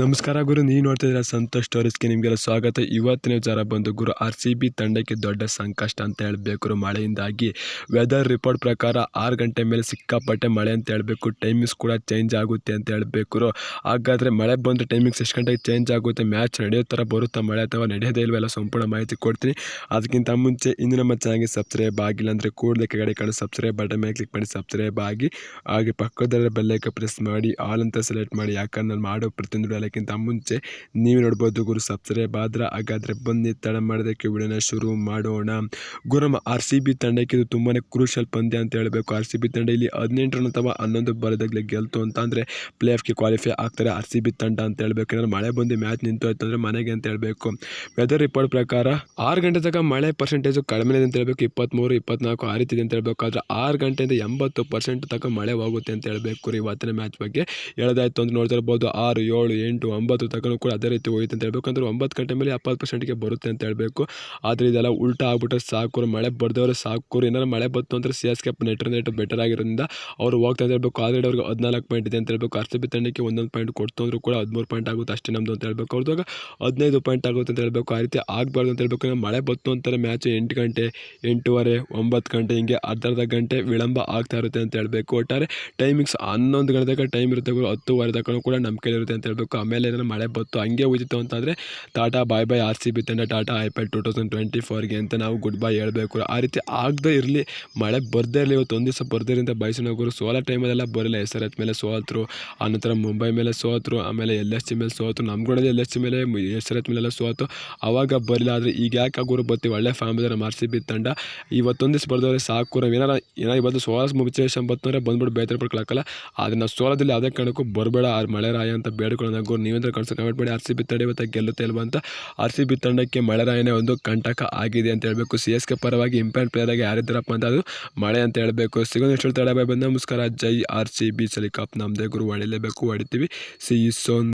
ನಮಸ್ಕಾರ ಗುರು, ನೀವು ನೋಡ್ತಾ ಇದ್ದೀರಾ ಸಂತೋಷ್ ಸ್ಟೋರೀಸ್ಗೆ ನಿಮಗೆಲ್ಲ ಸ್ವಾಗತ. ಇವತ್ತಿನ ವಿಚಾರ ಬಂದು ಗುರು ಆರ್ ಸಿ ಬಿ ತಂಡಕ್ಕೆ ದೊಡ್ಡ ಸಂಕಷ್ಟ ಅಂತ ಹೇಳಬೇಕು ಮಳೆಯಿಂದಾಗಿ ವೆದರ್ ರಿಪೋರ್ಟ್ ಪ್ರಕಾರ ಆರು ಗಂಟೆ ಮೇಲೆ ಸಿಕ್ಕಾಪಟ್ಟೆ ಮಳೆ ಅಂತ ಹೇಳಬೇಕು. ಟೈಮಿಂಗ್ಸ್ ಕೂಡ ಚೇಂಜ್ ಆಗುತ್ತೆ ಅಂತ ಹೇಳಬೇಕು ಹಾಗಾದರೆ ಮಳೆ ಬಂದು ಟೈಮಿಂಗ್ಸ್ ಎಷ್ಟು ಗಂಟೆಗೆ ಚೇಂಜ್ ಆಗುತ್ತೆ? ಮ್ಯಾಚ್ ನಡೆಯೋ ಥರ ಬರುತ್ತಾ ಮಳೆ ಅಥವಾ ನಡೆಯೋದೇ ಇಲ್ವೆಲ್ಲ ಸಂಪೂರ್ಣ ಮಾಹಿತಿ ಕೊಡ್ತೀನಿ. ಅದಕ್ಕಿಂತ ಮುಂಚೆ ಇಂದು ನಮ್ಮ ಚಾನಲ್ಗೆ ಸಬ್ಸ್ಕ್ರೈಬ್ ಆಗಿಲ್ಲ ಅಂದರೆ ಕೂಡಲೇ ಕಡೆ ಕಾಣೋ ಸಬ್ಸ್ಕ್ರೈಬ್ ಬಟನ್ ಮೇಲೆ ಕ್ಲಿಕ್ ಮಾಡಿ ಸಬ್ಸ್ಕ್ರೈಬ್ ಆಗಿ, ಹಾಗೆ ಪಕ್ಕದಲ್ಲೇ ಬೆಲ್ಲೈಕ ಪ್ರೆಸ್ ಮಾಡಿ ಆಲ್ ಅಂತ ಸೆಲೆಕ್ಟ್ ಮಾಡಿ. ಯಾಕಂದ್ರೆ ನಾನು ಮಾಡೋ ಪ್ರತಿಯೊಂದು ವಿಡಿಯೋಕ್ಕಿಂತ ಮುಂಚೆ ನೀವು ನೋಡ್ಬೋದು ಗುರು ಸಬ್ಸ್ಕ್ರೈಬ್ ಆದ್ರೆ ಹಾಗಾದರೆ ಬನ್ನಿ, ತಡ ಮಾಡೋದಕ್ಕೆ ವಿಡಿಯೋನ ಶುರು ಮಾಡೋಣ. ಗುರಮ ಆರ್ ಸಿ ಬಿ ತಂಡಕ್ಕೆ ಇದು ತುಂಬಾ ಕ್ರೂಷಲ್ ಪಂದ್ಯ ಅಂತ ಹೇಳಬೇಕು. ಆರ್ ಸಿ ಬಿ ತಂಡ ಇಲ್ಲಿ ಹದಿನೆಂಟು ರನ್ ಅಥವಾ ಹನ್ನೊಂದು ಬರೋದಾಗಲಿ ಗೆಲ್ತು ಅಂತ ಅಂದರೆ ಪ್ಲೇ ಆಫ್ಗೆ ಕ್ವಾಲಿಫೈ ಆಗ್ತಾರೆ ಆರ್ ಸಿ ಬಿ ತಂಡ ಅಂತ ಹೇಳ್ಬೇಕು. ಏನಾದ್ರು ಮಳೆ ಬಂದು ಮ್ಯಾಚ್ ನಿಂತು ಆಯ್ತು ಅಂದರೆ ಮನೆಗೆ ಅಂತ ಹೇಳಬೇಕು. ವೆದರ್ ರಿಪೋರ್ಟ್ ಪ್ರಕಾರ ಆರು ಗಂಟೆ ತನಕ ಮಳೆ ಪರ್ಸೆಂಟೇಜು ಕಡಿಮೆ ಇದೆ ಅಂತ ಹೇಳ್ಬೇಕು. ಇಪ್ಪತ್ತ್ಮೂರು ಇಪ್ಪತ್ನಾಲ್ಕು ಆ ರೀತಿ ಇದೆ ಅಂತ ಹೇಳ್ಬೇಕು. ಆದರೆ ಆರು ಗಂಟೆಯಿಂದ ಎಂಬತ್ತು ಪರ್ಸೆಂಟ್ ತನಕ ಮಳೆ ಹೋಗುತ್ತೆ ಅಂತ ಹೇಳಬೇಕು ಇವತ್ತಿನ ಮ್ಯಾಚ್ ಬಗ್ಗೆ. ಹೇಳೋದಾಯ್ತು ಅಂತ ನೋಡ್ತಾ ಇರ್ಬೋದು ಆರು, ಏಳು ಒಂಬತ್ತು ತಗೊಂಡು ಕೂಡ ಅದೇ ರೀತಿ ಹೋಗುತ್ತೆ ಅಂತ ಹೇಳಬೇಕು. ಅಂದರೆ ಒಂಬತ್ತು ಗಂಟೆ ಮೇಲೆ ಎಪ್ಪತ್ತು ಪರ್ಸೆಂಟ್ಗೆ ಬರುತ್ತೆ ಅಂತ ಹೇಳಬೇಕು. ಆದರೆ ಇದೆಲ್ಲ ಉಲ್ಟ ಆಗ್ಬಿಟ್ರೆ ಸಾಕು ಮಳೆ ಬರ್ದವ್ರು ಸಾಕು. ಏನಾದ್ರು ಮಳೆ ಬಂತು ಅಂದರೆ C S K net net better ಆಗಿರೋದ್ರಿಂದ ಅವ್ರು ಹೋಗ್ತಾ ಅಂತ ಹೇಳ್ಬೇಕು. ಆಲ್ರೆಡಿ ಅವ್ರಿಗೆ ಹದಿನಾಲ್ಕು ಪಾಯಿಂಟ್ ಇದೆ ಅಂತ ಹೇಳ್ಬೇಕು. ಆರ್ ತಂಡಕ್ಕೆ ಒಂದೊಂದು ಪಾಯಿಂಟ್ ಕೊಡ್ತು ಅಂದರೂ ಕೂಡ ಹದಿಮೂರು ಪಾಯಿಂಟ್ ಆಗುತ್ತೆ ಅಷ್ಟೇ ನಮ್ಮದು ಅಂತ ಹೇಳ್ಬೇಕು. ಅವ್ರದಾಗ ಹದಿನೈದು ಪಾಯಿಂಟ್ ಆಗುತ್ತೆ ಅಂತ ಹೇಳ್ಬೇಕು. ಆ ರೀತಿ ಆಗಬಾರ್ದು ಅಂತ ಹೇಳ್ಬೇಕು. ಮಳೆ ಬಂತು ಅಂತಾರೆ ಮ್ಯಾಚ್ ಎಂಟು ಗಂಟೆ, ಎಂಟೂವರೆ, ಒಂಬತ್ತು ಗಂಟೆ, ಹಿಂಗೆ ಅರ್ಧ ಅರ್ಧ ಗಂಟೆ ವಿಳಂಬ ಆಗ್ತಾ ಇರುತ್ತೆ ಅಂತ ಹೇಳಬೇಕು. ಒಟ್ಟಾರೆ ಟೈಮಿಂಗ್ಸ್ ಹನ್ನೊಂದು ಗಂಟೆ ಟೈಮ್ ಇರುತ್ತೆ. ಹತ್ತುವರೆ ತಗೊಂಡು ಕೂಡ ನಮ್ಮ ಕೈಲಿರುತ್ತೆ ಅಂತ ಹೇಳ್ಬೇಕು. ಆಮೇಲೆ ಏನಾದ್ರು ಮಳೆ ಬತ್ತು ಹಂಗೆ ಹೋಯ್ತು ಅಂತಂದರೆ tata bye bye R C B ತಂಡ ಟಾಟಾ ಐ ಪೈ ಟೂ ತೌಸಂಡ್ ಟ್ವೆಂಟಿ ಫೋರ್ಗೆ ಅಂತ ನಾವು ಗುಡ್ ಬೈ ಹೇಳಬೇಕು. ಆ ರೀತಿ ಆಗದೇ ಇರಲಿ, ಮಳೆ ಬರ್ದೇ ಇರಲಿ, ಇವತ್ತು ಒಂದು ದಿವಸ ಬರ್ದಿರಿಂದ ಬಯಸಿನ ಗುರು ಸೋಲ ಟೈಮಲ್ಲೆಲ್ಲ ಬರಲಿಲ್ಲ ಎಸ್ ಆರ್ ಮೇಲೆ ಸೋತರು ಆನಂತರ ಮುಂಬೈ ಮೇಲೆ ಸೋತರು, ಆಮೇಲೆ ಎಲ್ ಎಸ್ ಸಿ ಮೇಲೆ ಸೋತರು ನಮ್ಮ ಕೂಡ ಎಲ್ ಎಸ್ ಸಿ ಮೇಲೆ, ಎಸ್ ಆರ್ ಎಚ್ ಮೇಲೆಲ್ಲ ಸೋತು ಆವಾಗ ಬರಲಿಲ್ಲ. ಆದರೆ ಈಗ ಯಾಕೆ ಆಗೋರು ಬರ್ತೀವಿ? ಒಳ್ಳೆ ಫ್ಯಾಮಿಲಿ ನಮ್ಮ ಆರ್ ಸಿ ಬಿ ತಂಡ. ಇವತ್ತೊಂದು ದಿವಸ ಬರ್ದವ್ರೆ ಸಾಕು. ನಾವು ಏನಾರ ಏನೋ ಇವತ್ತು ಸೋಲಾಸ್ ಮುಚ್ಚೇಷನ್ ಬಂತಂದರೆ ಬಂದ್ಬಿಟ್ಟು ಬೇತರ ಪಡ್ಕೊಳಕ್ಕಲ್ಲ ಆದರೆ ನಾವು ಸೋಲದಲ್ಲಿ ಯಾವುದೇ ಕಾರಣಕ್ಕೂ ಬರಬೇಡ. ಆ ಮಳೆ ರಾಯ ಅಂತ ಬೇಡ್ಕೊಳ್ಳೋಣ ಗುರು ನೀವಂದ್ರೆ ಕಳ್ಸೋ ಕಮೆಂಟ್ ಮಾಡಿ ಆರ್ ಸಿ ಬಿ ತಂಡ ಇವತ್ತು ಗೆಲ್ಲುತ್ತೆ ಇಲ್ವಾ ಅಂತ. ಆರ್ ಸಿ ಬಿ ತಂಡಕ್ಕೆ ಮಳೆರಾಯನೇ ಒಂದು ಕಂಟಕ ಆಗಿದೆ ಅಂತ ಹೇಳಬೇಕು. ಸಿ ಎಸ್ ಕೆ ಪರವಾಗಿ ಇಂಪ್ಯಾಕ್ಟ್ ಪ್ಲೇಯರ್ ಆಗಿ ಯಾರಿದ್ದಾರಪ್ಪ ಅಂತ ಅದು ಮಳೆ ಅಂತ ಹೇಳಬೇಕು. ಸಿಗೋ ಎಷ್ಟು ತಡ ಬಂದ ನಮಸ್ಕಾರ. ಜೈ ಆರ್ ಸಿ ಬಿ. ಸಲಿ ಕಪ್ ನಮ್ಮದೇ ಗುರು ಹೊಡಿಲೇಬೇಕು ಹೊಡಿತೀವಿ ಸಿ ಸೋನ್